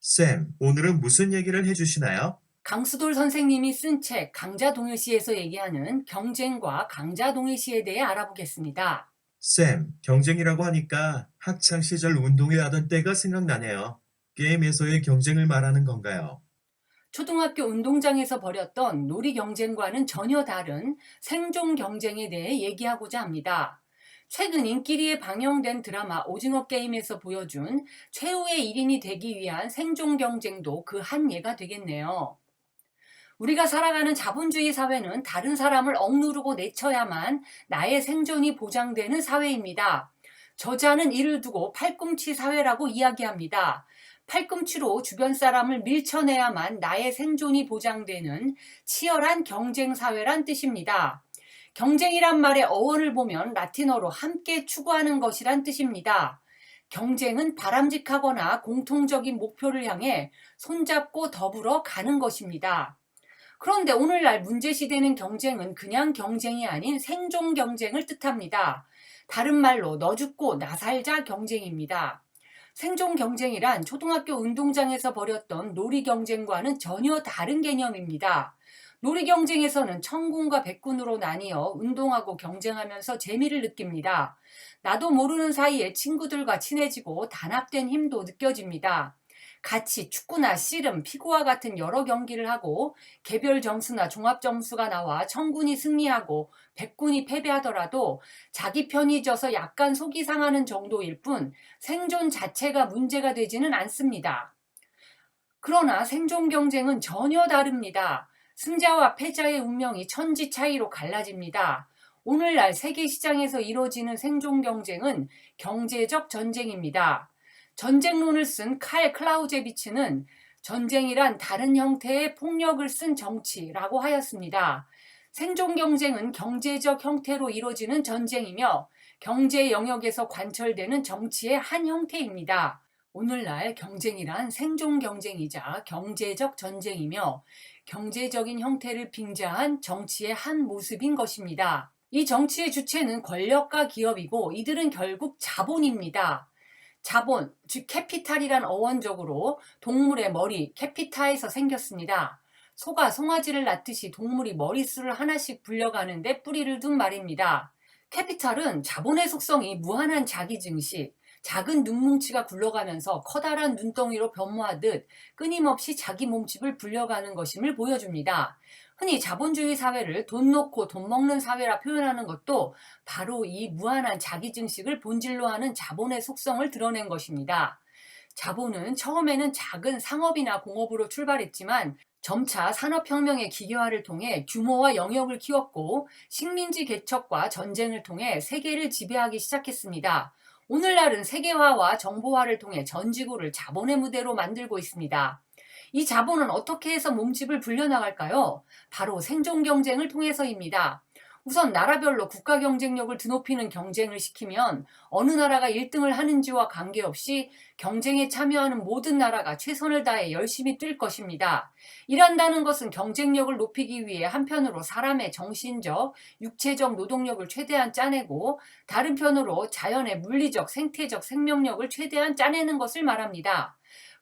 쌤, 오늘은 무슨 얘기를 해주시나요? 강수돌 선생님이 쓴 책 강자동일시에서 얘기하는 경쟁과 강자동일시에 대해 알아보겠습니다. 쌤, 경쟁이라고 하니까 학창 시절 운동회 하던 때가 생각나네요. 게임에서의 경쟁을 말하는 건가요? 초등학교 운동장에서 벌였던 놀이 경쟁과는 전혀 다른 생존 경쟁에 대해 얘기하고자 합니다. 최근 인기리에 방영된 드라마 오징어 게임에서 보여준 최후의 1인이 되기 위한 생존 경쟁도 그 한 예가 되겠네요. 우리가 살아가는 자본주의 사회는 다른 사람을 억누르고 내쳐야만 나의 생존이 보장되는 사회입니다. 저자는 이를 두고 팔꿈치 사회라고 이야기합니다. 팔꿈치로 주변 사람을 밀쳐내야만 나의 생존이 보장되는 치열한 경쟁 사회란 뜻입니다. 경쟁이란 말의 어원을 보면 라틴어로 함께 추구하는 것이란 뜻입니다. 경쟁은 바람직하거나 공통적인 목표를 향해 손잡고 더불어 가는 것입니다. 그런데 오늘날 문제시되는 경쟁은 그냥 경쟁이 아닌 생존 경쟁을 뜻합니다. 다른 말로 너 죽고 나 살자 경쟁입니다. 생존 경쟁이란 초등학교 운동장에서 벌였던 놀이 경쟁과는 전혀 다른 개념입니다. 놀이 경쟁에서는 천군과 백군으로 나뉘어 운동하고 경쟁하면서 재미를 느낍니다. 나도 모르는 사이에 친구들과 친해지고 단합된 힘도 느껴집니다. 같이 축구나 씨름, 피구와 같은 여러 경기를 하고 개별 점수나 종합 점수가 나와 천군이 승리하고 백군이 패배하더라도 자기 편이 져서 약간 속이 상하는 정도일 뿐 생존 자체가 문제가 되지는 않습니다. 그러나 생존 경쟁은 전혀 다릅니다. 승자와 패자의 운명이 천지 차이로 갈라집니다. 오늘날 세계 시장에서 이루어지는 생존 경쟁은 경제적 전쟁입니다. 전쟁론을 쓴 칼 클라우제비치는 전쟁이란 다른 형태의 폭력을 쓴 정치라고 하였습니다. 생존 경쟁은 경제적 형태로 이루어지는 전쟁이며 경제 영역에서 관철되는 정치의 한 형태입니다. 오늘날 경쟁이란 생존 경쟁이자 경제적 전쟁이며 경제적인 형태를 빙자한 정치의 한 모습인 것입니다. 이 정치의 주체는 권력과 기업이고 이들은 결국 자본입니다. 자본, 즉 캐피탈이란 어원적으로 동물의 머리, 캐피타에서 생겼습니다. 소가 송아지를 낳듯이 동물이 머릿수를 하나씩 불려가는데 뿌리를 둔 말입니다. 캐피탈은 자본의 속성이 무한한 자기 증식, 작은 눈뭉치가 굴러가면서 커다란 눈덩이로 변모하듯 끊임없이 자기 몸집을 불려가는 것임을 보여줍니다. 흔히 자본주의 사회를 돈 놓고 돈 먹는 사회라 표현하는 것도 바로 이 무한한 자기 증식을 본질로 하는 자본의 속성을 드러낸 것입니다. 자본은 처음에는 작은 상업이나 공업으로 출발했지만 점차 산업혁명의 기계화를 통해 규모와 영역을 키웠고 식민지 개척과 전쟁을 통해 세계를 지배하기 시작했습니다. 오늘날은 세계화와 정보화를 통해 전 지구를 자본의 무대로 만들고 있습니다. 이 자본은 어떻게 해서 몸집을 불려나갈까요? 바로 생존 경쟁을 통해서입니다. 우선 나라별로 국가 경쟁력을 드높이는 경쟁을 시키면 어느 나라가 1등을 하는지와 관계없이 경쟁에 참여하는 모든 나라가 최선을 다해 열심히 뛸 것입니다. 일한다는 것은 경쟁력을 높이기 위해 한편으로 사람의 정신적, 육체적 노동력을 최대한 짜내고 다른 편으로 자연의 물리적, 생태적 생명력을 최대한 짜내는 것을 말합니다.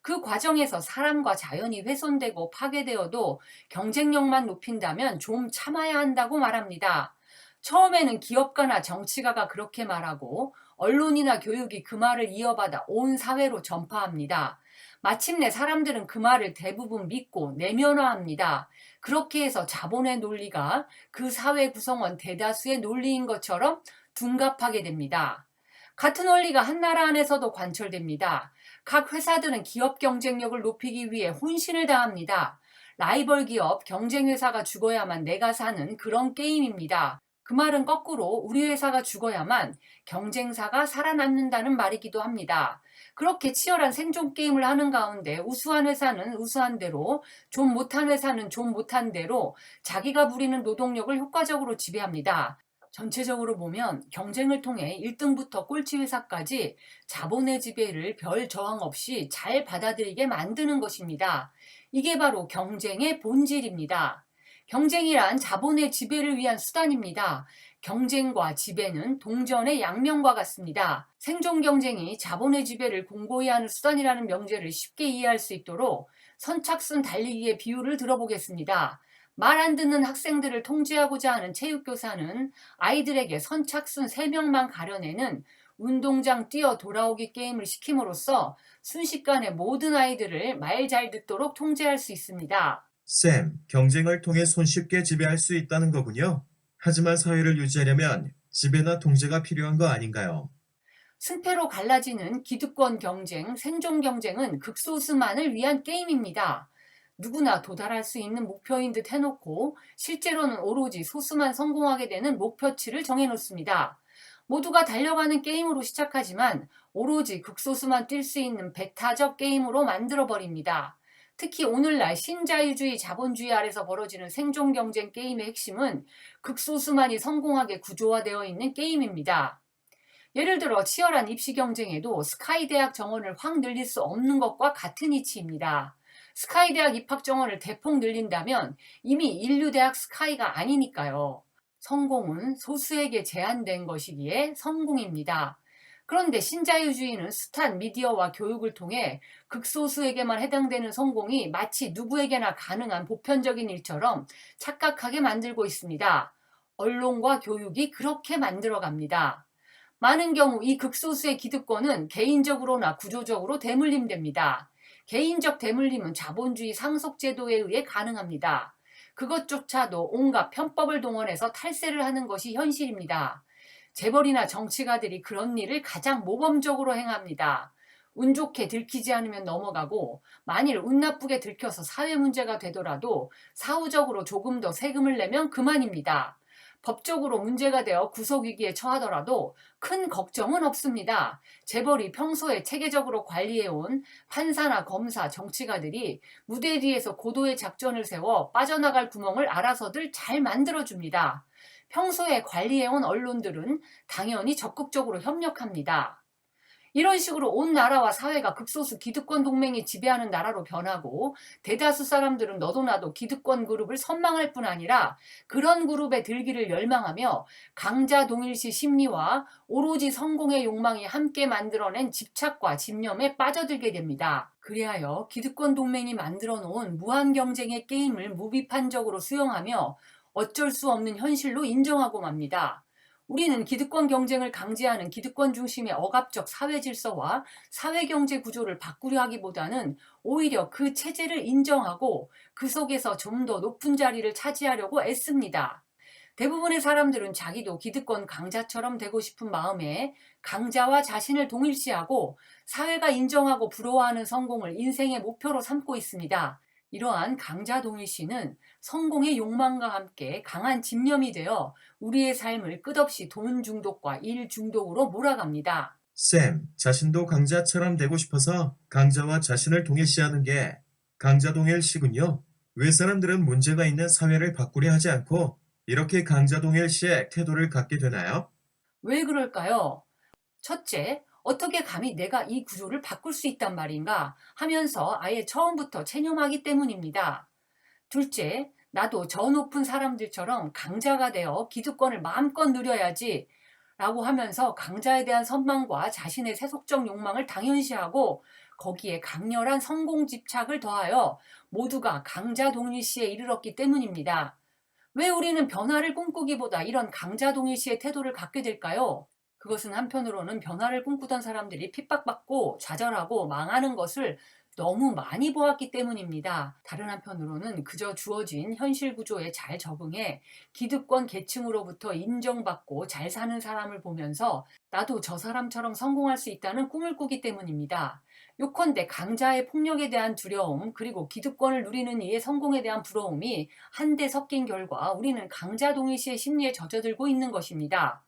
그 과정에서 사람과 자연이 훼손되고 파괴되어도 경쟁력만 높인다면 좀 참아야 한다고 말합니다. 처음에는 기업가나 정치가가 그렇게 말하고 언론이나 교육이 그 말을 이어받아 온 사회로 전파합니다. 마침내 사람들은 그 말을 대부분 믿고 내면화합니다. 그렇게 해서 자본의 논리가 그 사회 구성원 대다수의 논리인 것처럼 둔갑하게 됩니다. 같은 원리가 한 나라 안에서도 관철됩니다. 각 회사들은 기업 경쟁력을 높이기 위해 혼신을 다합니다. 라이벌 기업, 경쟁회사가 죽어야만 내가 사는 그런 게임입니다. 그 말은 거꾸로 우리 회사가 죽어야만 경쟁사가 살아남는다는 말이기도 합니다. 그렇게 치열한 생존 게임을 하는 가운데 우수한 회사는 우수한 대로, 좀 못한 회사는 좀 못한 대로 자기가 부리는 노동력을 효과적으로 지배합니다. 전체적으로 보면 경쟁을 통해 1등부터 꼴찌 회사까지 자본의 지배를 별 저항 없이 잘 받아들이게 만드는 것입니다. 이게 바로 경쟁의 본질입니다. 경쟁이란 자본의 지배를 위한 수단입니다. 경쟁과 지배는 동전의 양면과 같습니다. 생존 경쟁이 자본의 지배를 공고히 하는 수단이라는 명제를 쉽게 이해할 수 있도록 선착순 달리기의 비유를 들어보겠습니다. 말 안 듣는 학생들을 통제하고자 하는 체육교사는 아이들에게 선착순 3명만 가려내는 운동장 뛰어 돌아오기 게임을 시킴으로써 순식간에 모든 아이들을 말 잘 듣도록 통제할 수 있습니다. 쌤, 경쟁을 통해 손쉽게 지배할 수 있다는 거군요. 하지만 사회를 유지하려면 지배나 통제가 필요한 거 아닌가요? 승패로 갈라지는 기득권 경쟁, 생존 경쟁은 극소수만을 위한 게임입니다. 누구나 도달할 수 있는 목표인 듯 해놓고 실제로는 오로지 소수만 성공하게 되는 목표치를 정해놓습니다. 모두가 달려가는 게임으로 시작하지만 오로지 극소수만 뛸 수 있는 배타적 게임으로 만들어버립니다. 특히 오늘날 신자유주의 자본주의 아래서 벌어지는 생존 경쟁 게임의 핵심은 극소수만이 성공하게 구조화되어 있는 게임입니다. 예를 들어 치열한 입시 경쟁에도 스카이 대학 정원을 확 늘릴 수 없는 것과 같은 이치입니다. 스카이 대학 입학 정원을 대폭 늘린다면 이미 인류 대학 스카이가 아니니까요. 성공은 소수에게 제한된 것이기에 성공입니다. 그런데 신자유주의는 숱한 미디어와 교육을 통해 극소수에게만 해당되는 성공이 마치 누구에게나 가능한 보편적인 일처럼 착각하게 만들고 있습니다. 언론과 교육이 그렇게 만들어갑니다. 많은 경우 이 극소수의 기득권은 개인적으로나 구조적으로 대물림됩니다. 개인적 대물림은 자본주의 상속제도에 의해 가능합니다. 그것조차도 온갖 편법을 동원해서 탈세를 하는 것이 현실입니다. 재벌이나 정치가들이 그런 일을 가장 모범적으로 행합니다. 운 좋게 들키지 않으면 넘어가고 만일 운 나쁘게 들켜서 사회 문제가 되더라도 사후적으로 조금 더 세금을 내면 그만입니다. 법적으로 문제가 되어 구속위기에 처하더라도 큰 걱정은 없습니다. 재벌이 평소에 체계적으로 관리해온 판사나 검사, 정치가들이 무대 뒤에서 고도의 작전을 세워 빠져나갈 구멍을 알아서들 잘 만들어줍니다. 평소에 관리해온 언론들은 당연히 적극적으로 협력합니다. 이런 식으로 온 나라와 사회가 극소수 기득권 동맹이 지배하는 나라로 변하고 대다수 사람들은 너도 나도 기득권 그룹을 선망할 뿐 아니라 그런 그룹에 들기를 열망하며 강자 동일시 심리와 오로지 성공의 욕망이 함께 만들어낸 집착과 집념에 빠져들게 됩니다. 그리하여 기득권 동맹이 만들어 놓은 무한 경쟁의 게임을 무비판적으로 수용하며 어쩔 수 없는 현실로 인정하고 맙니다. 우리는 기득권 경쟁을 강제하는 기득권 중심의 억압적 사회 질서와 사회 경제 구조를 바꾸려 하기보다는 오히려 그 체제를 인정하고 그 속에서 좀 더 높은 자리를 차지하려고 애씁니다. 대부분의 사람들은 자기도 기득권 강자처럼 되고 싶은 마음에 강자와 자신을 동일시하고 사회가 인정하고 부러워하는 성공을 인생의 목표로 삼고 있습니다. 이러한 강자 동일시는 성공의 욕망과 함께 강한 집념이 되어 우리의 삶을 끝없이 돈 중독과 일 중독으로 몰아갑니다. 쌤, 자신도 강자처럼 되고 싶어서 강자와 자신을 동일시하는 게 강자 동일시군요. 왜 사람들은 문제가 있는 사회를 바꾸려 하지 않고 이렇게 강자 동일시의 태도를 갖게 되나요? 왜 그럴까요? 첫째, 어떻게 감히 내가 이 구조를 바꿀 수 있단 말인가 하면서 아예 처음부터 체념하기 때문입니다. 둘째, 나도 저 높은 사람들처럼 강자가 되어 기득권을 마음껏 누려야지 라고 하면서 강자에 대한 선망과 자신의 세속적 욕망을 당연시하고 거기에 강렬한 성공 집착을 더하여 모두가 강자 동일시에 이르렀기 때문입니다. 왜 우리는 변화를 꿈꾸기보다 이런 강자 동일시의 태도를 갖게 될까요? 그것은 한편으로는 변화를 꿈꾸던 사람들이 핍박받고 좌절하고 망하는 것을 너무 많이 보았기 때문입니다. 다른 한편으로는 그저 주어진 현실 구조에 잘 적응해 기득권 계층으로부터 인정받고 잘 사는 사람을 보면서 나도 저 사람처럼 성공할 수 있다는 꿈을 꾸기 때문입니다. 요컨대 강자의 폭력에 대한 두려움 그리고 기득권을 누리는 이의 성공에 대한 부러움이 한데 섞인 결과 우리는 강자 동일시의 심리에 젖어들고 있는 것입니다.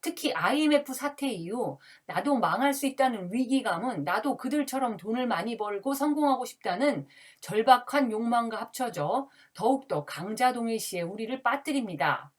특히 IMF 사태 이후 나도 망할 수 있다는 위기감은 나도 그들처럼 돈을 많이 벌고 성공하고 싶다는 절박한 욕망과 합쳐져 더욱더 강자 동일시에 우리를 빠뜨립니다.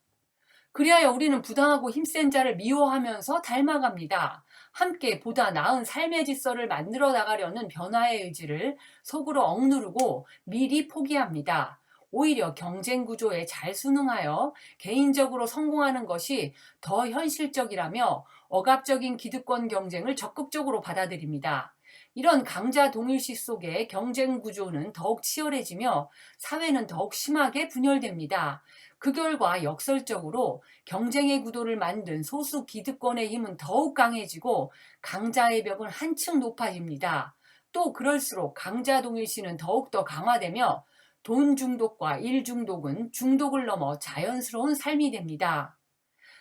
그리하여 우리는 부당하고 힘센 자를 미워하면서 닮아갑니다. 함께 보다 나은 삶의 질서를 만들어 나가려는 변화의 의지를 속으로 억누르고 미리 포기합니다. 오히려 경쟁 구조에 잘 순응하여 개인적으로 성공하는 것이 더 현실적이라며 억압적인 기득권 경쟁을 적극적으로 받아들입니다. 이런 강자 동일시 속의 경쟁 구조는 더욱 치열해지며 사회는 더욱 심하게 분열됩니다. 그 결과 역설적으로 경쟁의 구도를 만든 소수 기득권의 힘은 더욱 강해지고 강자의 벽은 한층 높아집니다. 또 그럴수록 강자 동일시는 더욱더 강화되며 돈 중독과 일 중독은 중독을 넘어 자연스러운 삶이 됩니다.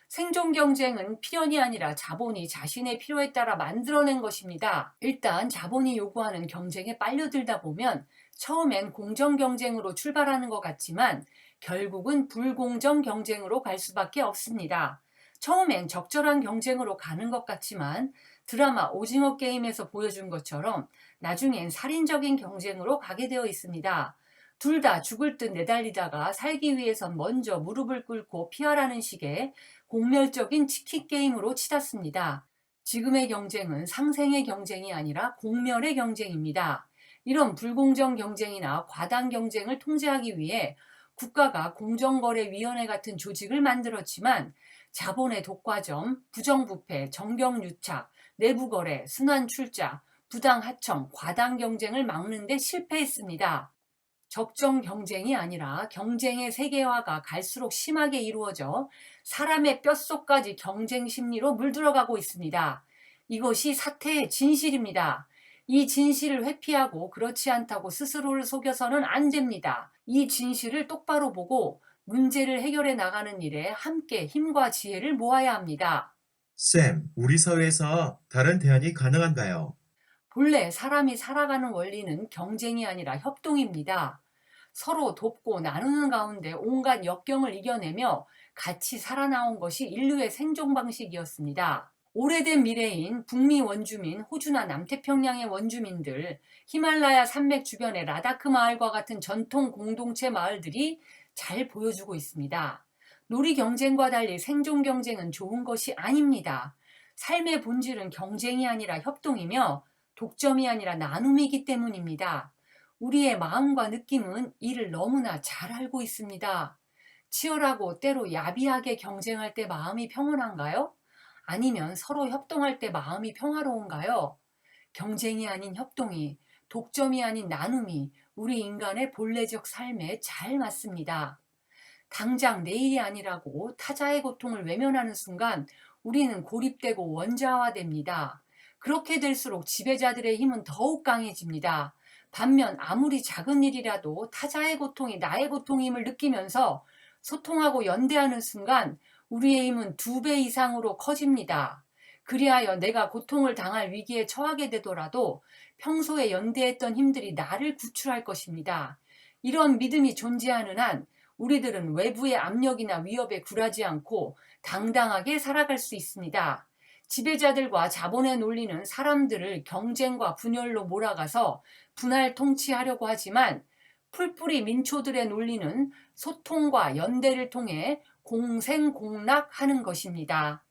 생존 경쟁은 필연이 아니라 자본이 자신의 필요에 따라 만들어낸 것입니다. 일단 자본이 요구하는 경쟁에 빨려들다 보면 처음엔 공정 경쟁으로 출발하는 것 같지만 결국은 불공정 경쟁으로 갈 수밖에 없습니다. 처음엔 적절한 경쟁으로 가는 것 같지만 드라마 오징어 게임에서 보여준 것처럼 나중엔 살인적인 경쟁으로 가게 되어 있습니다. 둘 다 죽을 듯 내달리다가 살기 위해선 먼저 무릎을 꿇고 피하라는 식의 공멸적인 치킨 게임으로 치닫습니다. 지금의 경쟁은 상생의 경쟁이 아니라 공멸의 경쟁입니다. 이런 불공정 경쟁이나 과당 경쟁을 통제하기 위해 국가가 공정거래위원회 같은 조직을 만들었지만 자본의 독과점, 부정부패, 정경유착, 내부거래, 순환출자, 부당하청, 과당 경쟁을 막는 데 실패했습니다. 적정 경쟁이 아니라 경쟁의 세계화가 갈수록 심하게 이루어져 사람의 뼛속까지 경쟁 심리로 물들어가고 있습니다. 이것이 사태의 진실입니다. 이 진실을 회피하고 그렇지 않다고 스스로를 속여서는 안 됩니다. 이 진실을 똑바로 보고 문제를 해결해 나가는 일에 함께 힘과 지혜를 모아야 합니다. 쌤, 우리 사회에서 다른 대안이 가능한가요? 본래 사람이 살아가는 원리는 경쟁이 아니라 협동입니다. 서로 돕고 나누는 가운데 온갖 역경을 이겨내며 같이 살아나온 것이 인류의 생존 방식이었습니다. 오래된 미래인 북미 원주민, 호주나 남태평양의 원주민들, 히말라야 산맥 주변의 라다크 마을과 같은 전통 공동체 마을들이 잘 보여주고 있습니다. 놀이 경쟁과 달리 생존 경쟁은 좋은 것이 아닙니다. 삶의 본질은 경쟁이 아니라 협동이며 독점이 아니라 나눔이기 때문입니다. 우리의 마음과 느낌은 이를 너무나 잘 알고 있습니다. 치열하고 때로 야비하게 경쟁할 때 마음이 평온한가요? 아니면 서로 협동할 때 마음이 평화로운가요? 경쟁이 아닌 협동이, 독점이 아닌 나눔이 우리 인간의 본래적 삶에 잘 맞습니다. 당장 내일이 아니라고 타자의 고통을 외면하는 순간 우리는 고립되고 원자화됩니다. 그렇게 될수록 지배자들의 힘은 더욱 강해집니다. 반면 아무리 작은 일이라도 타자의 고통이 나의 고통임을 느끼면서 소통하고 연대하는 순간 우리의 힘은 두 배 이상으로 커집니다. 그리하여 내가 고통을 당할 위기에 처하게 되더라도 평소에 연대했던 힘들이 나를 구출할 것입니다. 이런 믿음이 존재하는 한 우리들은 외부의 압력이나 위협에 굴하지 않고 당당하게 살아갈 수 있습니다. 지배자들과 자본의 논리는 사람들을 경쟁과 분열로 몰아가서 분할 통치하려고 하지만 풀뿌리 민초들의 논리는 소통과 연대를 통해 공생공락하는 것입니다.